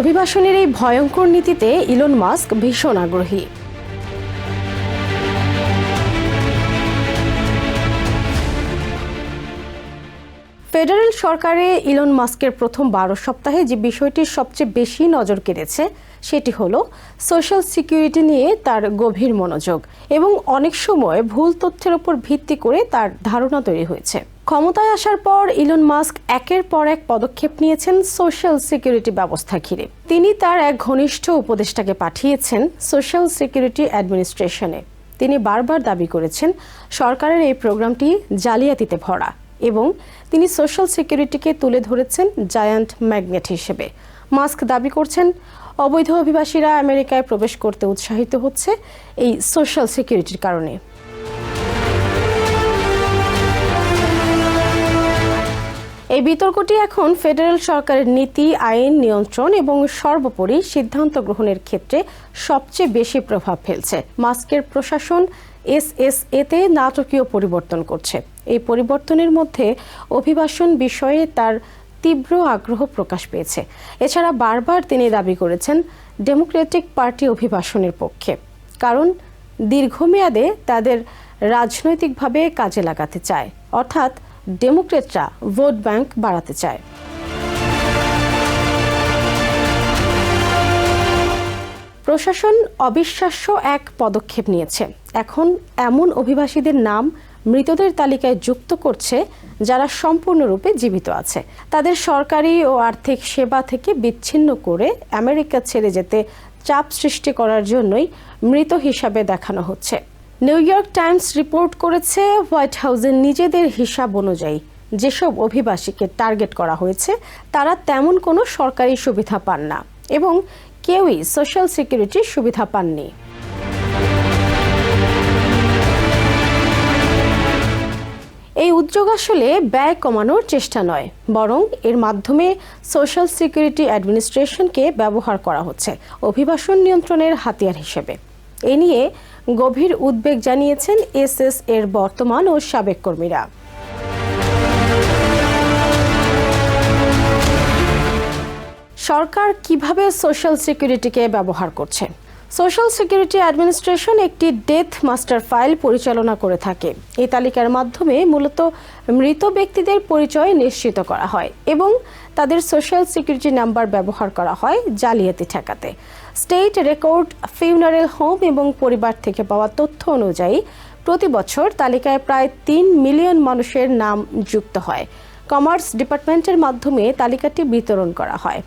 অভিবাসনের এই ভয়ঙ্কর নীতিতে ইলন মাস্ক ভীষণ আগ্রহী। ফেডারেল সরকারে ইলন মাস্কের প্রথম বারো সপ্তাহে যে বিষয়টির সবচেয়ে বেশি নজর কেড়েছে, সেটি হল সোশ্যাল সিকিউরিটি নিয়ে তার গভীর মনোযোগ এবং অনেক সময় ভুল তথ্যের উপর ভিত্তি করে তার ধারণা তৈরি হয়েছে। ক্ষমতায় আসার পর ইলন মাস্ক একের পর এক পদক্ষেপ নিয়েছেন সোশ্যাল সিকিউরিটি ব্যবস্থা ঘিরে। তিনি তার এক ঘনিষ্ঠ উপদেষ্টাকে পাঠিয়েছেন সোশ্যাল সিকিউরিটি অ্যাডমিনিস্ট্রেশনে। তিনি বারবার দাবি করেছেন, সরকারের এই প্রোগ্রামটি জালিয়াতিতে ভরা এবং তিনি সোশ্যাল সিকিউরিটিকে তুলে ধরেছেন জায়ান্ট ম্যাগনেট হিসেবে। মাস্ক দাবি করছেন, অবৈধ অভিবাসীরা আমেরিকায় প্রবেশ করতে উৎসাহিত হচ্ছে এই সোশ্যাল সিকিউরিটির কারণে। এই বিতর্কটি এখন ফেডারেল সরকারের নীতি, আইন, নিয়ন্ত্রণ এবং সর্বোপরি সিদ্ধান্ত গ্রহণের ক্ষেত্রে সবচেয়ে বেশি প্রভাব ফেলছে। মাস্কের প্রশাসন এস এস এতে নাটকীয় পরিবর্তন করছে। এই পরিবর্তনের মধ্যে অভিবাসন বিষয়ে তার তীব্র আগ্রহ প্রকাশ পেয়েছে। এছাড়া বারবার তিনি দাবি করেছেন ডেমোক্রেটিক পার্টি অভিবাসনের পক্ষে, কারণ দীর্ঘমেয়াদে তাদের রাজনৈতিকভাবে কাজে লাগাতে চায়। অর্থাৎ ডেমোক্রেটরা ভোট ব্যাংক বাড়াতে চায়। প্রশাসন অবিশ্বাস্য এক পদক্ষেপ নিয়েছে। এখন এমন অভিবাসীদের নাম মৃতদের তালিকায় যুক্ত করছে যারা সম্পূর্ণরূপে জীবিত আছে। তাদের সরকারি ও আর্থিক সেবা থেকে বিচ্ছিন্ন করে আমেরিকা ছেড়ে যেতে চাপ সৃষ্টি করার জন্যই মৃত হিসাবে দেখানো হচ্ছে। নিউ ইয়র্ক টাইমস রিপোর্ট করেছে হোয়াইট হাউসের নিজেদের হিসাব অনুযায়ী যেসব অভিবাসীকে টার্গেট করা হয়েছে, তারা তেমন কোনো সরকারি সুবিধা পান না এবং কেউই সোশ্যাল সিকিউরিটির সুবিধা পাননি। এই উদ্যোগ আসলে ব্যয় কমানোর চেষ্টা নয়, বরং এর মাধ্যমে সোশ্যাল সিকিউরিটি অ্যাডমিনিস্ট্রেশনকে ব্যবহার করা হচ্ছে অভিবাসন নিয়ন্ত্রণের হাতিয়ার হিসেবে। এ নিয়ে গভীর উদ্বেগ জানিয়েছেন এসএস এর বর্তমান ও সাবেক কর্মীরা। সরকার কীভাবে সোশ্যাল সিকিউরিটিকে ব্যবহার করছে? সোশ্যাল সিকিউরিটি অ্যাডমিনিস্ট্রেশন একটি ডেথ মাস্টার ফাইল পরিচালনা করে থাকে। এই তালিকার মাধ্যমে মূলত মৃত ব্যক্তিদের পরিচয় নিশ্চিত করা হয় এবং তাদের সোশ্যাল সিকিউরিটি নাম্বার ব্যবহার করা হয় জালিয়াতি ঠেকাতে। স্টেট রেকর্ড ফিউনারেল হোম এবং পরিবার থেকে পাওয়া তথ্য অনুযায়ী প্রতি বছর তালিকায় প্রায় তিন মিলিয়ন মানুষের নাম যুক্ত হয়। কমার্স ডিপার্টমেন্টের মাধ্যমে তালিকাটি বিতরণ করা হয়।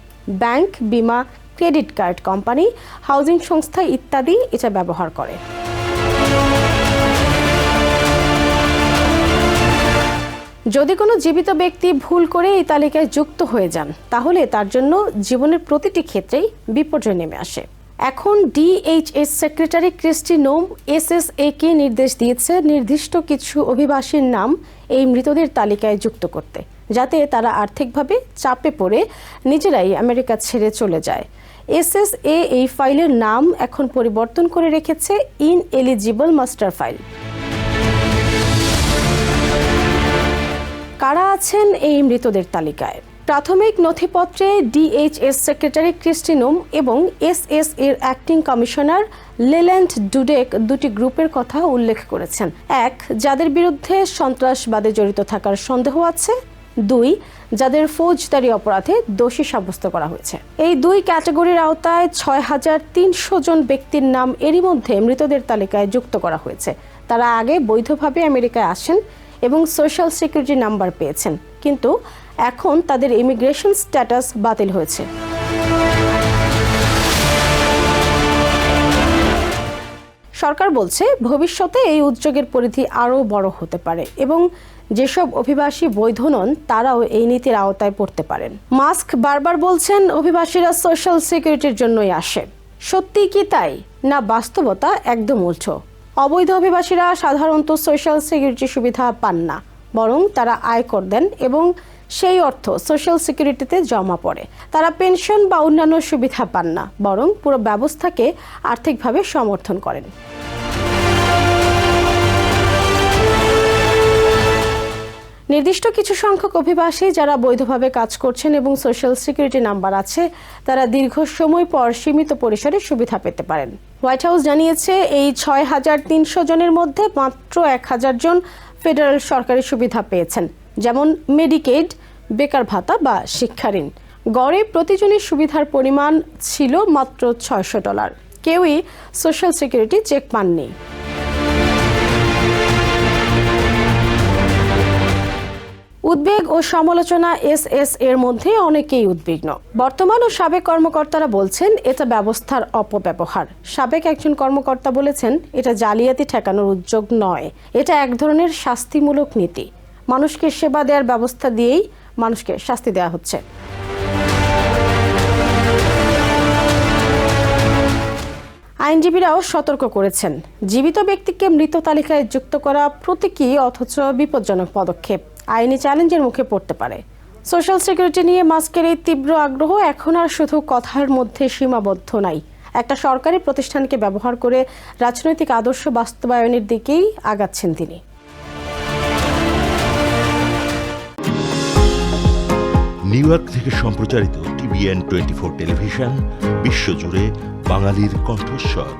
ব্যাংক বিমা ক্রেডিট কার্ড কোম্পানি হাউজিং সংস্থা ইত্যাদি এটা ব্যবহার করে। যদি কোনো জীবিত ব্যক্তি ভুল করে এই তালিকায় যুক্ত হয়ে যান, তাহলে তার জন্য জীবনের প্রতিটি ক্ষেত্রেই বিপর্যয় নেমে আসে। এখন DHS secretary Kristi Noem SSA কে নির্দেশ দিয়েছে নির্দিষ্ট কিছু অভিবাসীর নাম এই মৃতদের তালিকায় যুক্ত করতে, যাতে তারা আর্থিকভাবে চাপে পড়ে নিজেরাই আমেরিকা ছেড়ে চলে যায়। এসএসএ এই ফাইলের নাম এখন পরিবর্তন করে রেখেছে ইন এলিজিবল মাস্টার ফাইল। কারা আছেন এই মৃতদের তালিকায়? প্রাথমিক নথিপত্রে ডিএইচএস সেক্রেটারি ক্রিস্টিনুম এবং এসএস এর অ্যাক্টিং কমিশনার লেল্যান্ড ডুডেক দুটি গ্রুপের কথা উল্লেখ করেছেন। এক, যাদের বিরুদ্ধে সন্ত্রাসবাদে জড়িত থাকার সন্দেহ আছে। দুই, যাদের ফৌজদারি অপরাধে দোষী সাব্যস্ত করা হয়েছে। এই দুই ক্যাটাগরির আওতায় ছয় হাজার তিনশো জন ব্যক্তির নাম এরই মধ্যে মৃতদের তালিকায় যুক্ত করা হয়েছে। তারা আগে বৈধভাবে আমেরিকায় আসেন এবং সোশ্যাল সিকিউরিটি নাম্বার পেয়েছেন। কিন্তু এখন তাদের ইমিগ্রেশন স্ট্যাটাস বাতিল হয়েছে। সরকার বলছে, ভবিষ্যতে এই উদ্যোগের পরিধি আরও বড় হতে পারে এবং যেসব অভিবাসী বৈধ নন, তারাও এই নীতির আওতায় পড়তে পারেন। মাস্ক বারবার বলছেন, অভিবাসীরা সোশ্যাল সিকিউরিটির জন্যই আসে। সত্যি কি তাই? না বাস্তবতা একদম উল্টো। অবৈধ অভিবাসীরা সাধারণত সোশ্যাল সিকিউরিটি সুবিধা পান না, বরং তারা আয় কর দেন এবং সেই অর্থ সোশ্যাল সিকিউরিটিতে জমা পড়ে। তারা পেনশন বা অন্যান্য সুবিধা পান না, বরং পুরো ব্যবস্থাকে আর্থিকভাবে সমর্থন করেন। নির্দিষ্ট কিছু সংখ্যক অভিবাসী যারা বৈধভাবে কাজ করছেন এবং সোশ্যাল সিকিউরিটি নাম্বার আছে, তারা দীর্ঘ সময় পর সীমিত পরিসরে সুবিধা পেতে পারেন। হোয়াইট হাউস জানিয়েছে, এই ছয় হাজার তিনশো জনের মধ্যে মাত্র এক হাজার জন ফেডারেল সরকারি সুবিধা পেয়েছেন, যেমন মেডিকেড বেকার ভাতা বা শিক্ষা ঋণ। গড়ে প্রতিজনের সুবিধার পরিমাণ ছিল মাত্র ছয়শো ডলার। কেউই সোশ্যাল সিকিউরিটি চেক পাননি। উদ্বেগ ও সমালোচনা এস এস এর মধ্যে অনেকেই উদ্বিগ্ন। বর্তমান ও সাবেক কর্মকর্তারা বলছেন, এটা ব্যবস্থার অপব্যবহার। সাবেক একজন কর্মকর্তা বলেছেন, এটা জালিয়াতি ঠেকানোর উদ্যোগ নয়। এটা এক ধরনের শাস্তিমূলক নীতি। মানুষকে সেবা দেওয়ার ব্যবস্থা দিয়েই মানুষকে শাস্তি দেওয়া হচ্ছে। আইনজীবীরাও সতর্ক করেছেন। জীবিত ব্যক্তিকে মৃত তালিকায় যুক্ত করা প্রতীকী অথচ বিপজ্জনক পদক্ষেপ। আইনি চ্যালেঞ্জের মুখে পড়তে পারে। সোশ্যাল সিকিউরিটি নিয়ে মাস্কের এই তীব্র আগ্রহ এখন আর শুধু কথার মধ্যে সীমাবদ্ধ নাই। একটা সরকারি প্রতিষ্ঠানকে ব্যবহার করে রাজনৈতিক আদর্শ বাস্তবায়নের দিকেই আগাচ্ছেন তিনি। নিউ ইয়র্ক থেকে সম্প্রচারিত টিভিএন টোয়েন্টি ফোর টেলিভিশন, বিশ্বজুড়ে বাঙালির কণ্ঠস্বর।